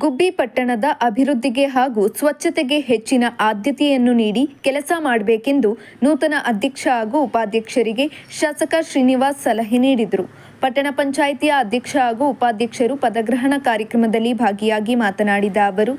ಗುಬ್ಬಿ ಪಟ್ಟಣದ ಅಭಿವೃದ್ಧಿಗೆ ಹಾಗೂ ಸ್ವಚ್ಛತೆಗೆ ಹೆಚ್ಚಿನ ಆದ್ಯತೆಯನ್ನು ನೀಡಿ ಕೆಲಸ ಮಾಡಬೇಕೆಂದು ನೂತನ ಅಧ್ಯಕ್ಷ ಹಾಗೂ ಉಪಾಧ್ಯಕ್ಷರಿಗೆ ಶಾಸಕ ಶ್ರೀನಿವಾಸ್ ಸಲಹೆ ನೀಡಿದರು. ಪಟ್ಟಣ ಪಂಚಾಯಿತಿಯ ಅಧ್ಯಕ್ಷ ಹಾಗೂ ಉಪಾಧ್ಯಕ್ಷರು ಪದಗ್ರಹಣ ಕಾರ್ಯಕ್ರಮದಲ್ಲಿ ಭಾಗಿಯಾಗಿ ಮಾತನಾಡಿದ ಅವರು,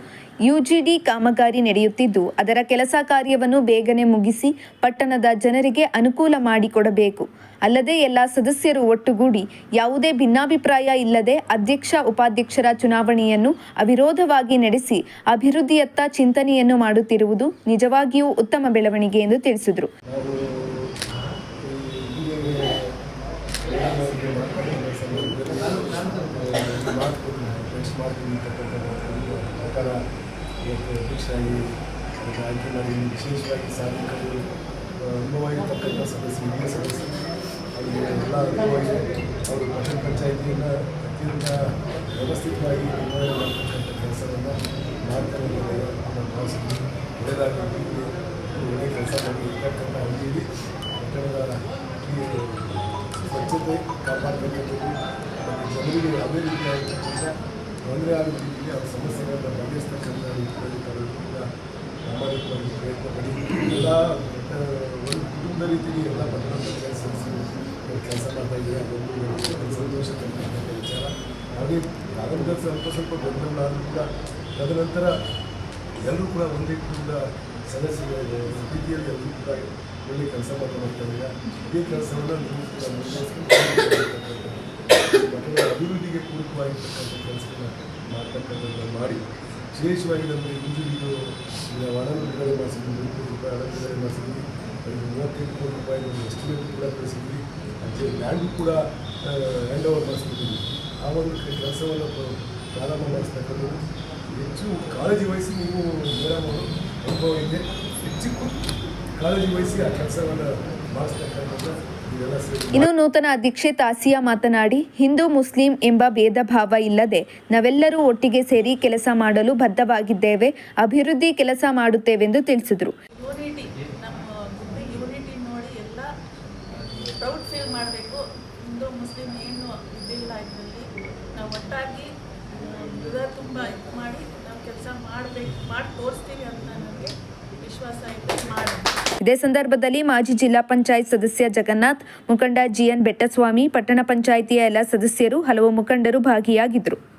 ಯುಜಿಡಿ ಕಾಮಗಾರಿ ನಡೆಯುತ್ತಿದ್ದು, ಅದರ ಕೆಲಸ ಕಾರ್ಯವನ್ನು ಬೇಗನೆ ಮುಗಿಸಿ ಪಟ್ಟಣದ ಜನರಿಗೆ ಅನುಕೂಲ ಮಾಡಿಕೊಡಬೇಕು. ಅಲ್ಲದೆ ಎಲ್ಲ ಸದಸ್ಯರು ಒಟ್ಟುಗೂಡಿ ಯಾವುದೇ ಭಿನ್ನಾಭಿಪ್ರಾಯ ಇಲ್ಲದೆ ಅಧ್ಯಕ್ಷ, ಉಪಾಧ್ಯಕ್ಷರ ಚುನಾವಣೆಯನ್ನು ಅವಿರೋಧವಾಗಿ ನಡೆಸಿ ಅಭಿವೃದ್ಧಿಯತ್ತ ಚಿಂತನೆಯನ್ನು ಮಾಡುತ್ತಿರುವುದು ನಿಜವಾಗಿಯೂ ಉತ್ತಮ ಬೆಳವಣಿಗೆ ಎಂದು ತಿಳಿಸಿದರು ನಾವು ಈ ಹೀಗೆ ಪ್ರಧಾನಮಂತ್ರಿ ಮಾತನಾಡಿದ ಸಂದರ್ಭದಲ್ಲಿ ಮಾಡ್ತೀನಿ ಫ್ರೆಂಡ್ಸ್ ಮಾಡ್ತೀನಿ ಅಂತಕ್ಕಂಥ ಮಾತನ್ನು ಪ್ರಕಾರ ಇವತ್ತು ಆಯ್ಕೆ ಮಾಡಿ ವಿಶೇಷವಾಗಿ ಸದಸ್ಯರು ಸದಸ್ಯರು ಅವರಿಗೆ ಎಲ್ಲ ಅನುಭವ ಇದೆ ಅವರು ಪಟ್ಟಣ ಅತ್ಯಂತ ವ್ಯವಸ್ಥಿತವಾಗಿ ನಿರ್ವಹಣೆ ಮಾಡ್ತಕ್ಕಂಥ ಕೆಲಸವನ್ನು ಮಾಡ್ತಾರೆ ಒಳ್ಳೆಯದಾಗಿ ಒಳ್ಳೆಯ ಕೆಲಸ ಮಾಡಿ ಇರ್ತಕ್ಕಂಥ ಈ ಸ್ವಚ್ಛತೆ ಕಾಪಾಡ್ತಕ್ಕಂಥದ್ದು ಜನರಿಗೆ ಯಾವುದೇ ರೀತಿಯಾಗಿರ್ತಕ್ಕಂಥ ತೊಂದರೆ ಆಗೋ ರೀತಿಯಲ್ಲಿ ಅವರ ಸಮಸ್ಯೆಗಳನ್ನು ಬಗೆಹರಿಸ್ತಕ್ಕಂಥ ರೀತಿಯಲ್ಲಿ ಕೂಡ ಪ್ರಾಮಾಣಿಕವಾಗಿ ಪ್ರಯತ್ನ ಪಡಿ ಎಲ್ಲ ಒಂದು ಕುಟುಂಬದ ರೀತಿಯಲ್ಲಿ ಎಲ್ಲ ಪಟ್ಟಣ ಸದಸ್ಯರು ಕೆಲಸ ಮಾಡ್ತಾ ಇದ್ದಾರೆ. ಅದೊಂದು ಸಂತೋಷ ತಂದಂಥ ವಿಚಾರ. ಹಾಗೆ ಪ್ರಾರಂಭದಲ್ಲಿ ಸ್ವಲ್ಪ ಸ್ವಲ್ಪ ಗೊಂದಲ ಕೂಡ ತದನಂತರ ಎಲ್ಲರೂ ಕೂಡ ಒಂದೇ ಕುಟುಂಬದ ಸದಸ್ಯರು ರೀತಿಯಲ್ಲಿ ಎಲ್ಲರೂ ಕೂಡ ಒಳ್ಳೆ ಕೆಲಸ ಮಾಡ್ತಾ ಇದ್ದಾರೆ? ಈ ಕೆಲಸವನ್ನು ನೀವು ಕೂಡ ಪಟ್ಟಣದ ಅಭಿವೃದ್ಧಿಗೆ ಪೂರಕವಾಗಿರ್ತಕ್ಕಂಥ ಕೆಲಸವನ್ನು ಮಾಡ್ತಕ್ಕಂಥದ್ದನ್ನು ಮಾಡಿ ವಿಶೇಷವಾಗಿ ನಮಗೆ ಇಂಜುರಿದು ಹಣ ಬಿಡುಗಡೆ ಮಾಡಿಸಿದ್ವಿ, ನೂರು ರೂಪಾಯಿ ಹಣ ಬಿಡುಗಡೆ ಮಾಡಿಸಿದ್ವಿ, ಅದಕ್ಕೆ ಮೂವತ್ತೆಂಟು ಕೋಟಿ ರೂಪಾಯಿ ಒಂದು ಎಸ್ಟಿಮೇಟ್ ಕೂಡ ಕಳಿಸಿದ್ವಿ ಅದೇ ಲ್ಯಾಂಡ್ ಕೂಡ ಹ್ಯಾಂಡ್ ಓವರ್ ಮಾಡಿಸ್ಬಿಟ್ಟಿದ್ವಿ ಆ ಒಂದು ಕೆಲಸವನ್ನು ಪ್ರಾರಂಭ ಮಾಡಿಸ್ತಕ್ಕಂಥದ್ದು ಹೆಚ್ಚು ಕಾಳಜಿ ವಹಿಸಿ ನೀವು ಮೇಡಮ್ ಅವರು ಅನುಭವ ಇದೆ. ಹೆಚ್ಚು ಕಾಳಜಿ ವಹಿಸಿ ಆ ಕೆಲಸವನ್ನು ಮಾಡಿಸ್ತಕ್ಕಂಥದ್ದು ಇನ್ನು ನೂತನ ಅಧ್ಯಕ್ಷೆ ತಾಸಿಯಾ ಮಾತನಾಡಿ ಹಿಂದೂ ಮುಸ್ಲಿಂ ಎಂಬ ಭೇದ ಭಾವ ಇಲ್ಲದೆ ನಾವೆಲ್ಲರೂ ಒಟ್ಟಿಗೆ ಸೇರಿ ಕೆಲಸ ಮಾಡಲು ಬದ್ಧವಾಗಿದ್ದೇವೆ ಅಭಿವೃದ್ಧಿ ಕೆಲಸ ಮಾಡುತ್ತೇವೆಂದು ತಿಳಿಸಿದರು. ಯೂನಿಟಿ ನಮ್ಮ ಗುಬ್ಬಿ ನೋಡಿ ಎಲ್ಲ ಪ್ರೌಡ್ ಫೀಲ್ ಮಾಡಬೇಕು. ಹಿಂದೂ ಮುಸ್ಲಿಂ ಏನು ಇದಿಲ್ಲ ನಾವು ಒಟ್ಟಾಗಿ ಹೃದಯ ತುಂಬ ಇದು ಮಾಡಿ ಇದೇ ಸಂದರ್ಭದಲ್ಲಿ ಮಾಜಿ ಜಿಲ್ಲಾ ಪಂಚಾಯತ್ ಸದಸ್ಯ ಜಗನ್ನಾಥ್, ಮುಖಂಡ ಜಿಎನ್ ಬೆಟ್ಟಸ್ವಾಮಿ, ಪಟ್ಟಣ ಪಂಚಾಯಿತಿಯ ಎಲ್ಲ ಸದಸ್ಯರು, ಹಲವು ಮುಖಂಡರು ಭಾಗಿಯಾಗಿದ್ದರು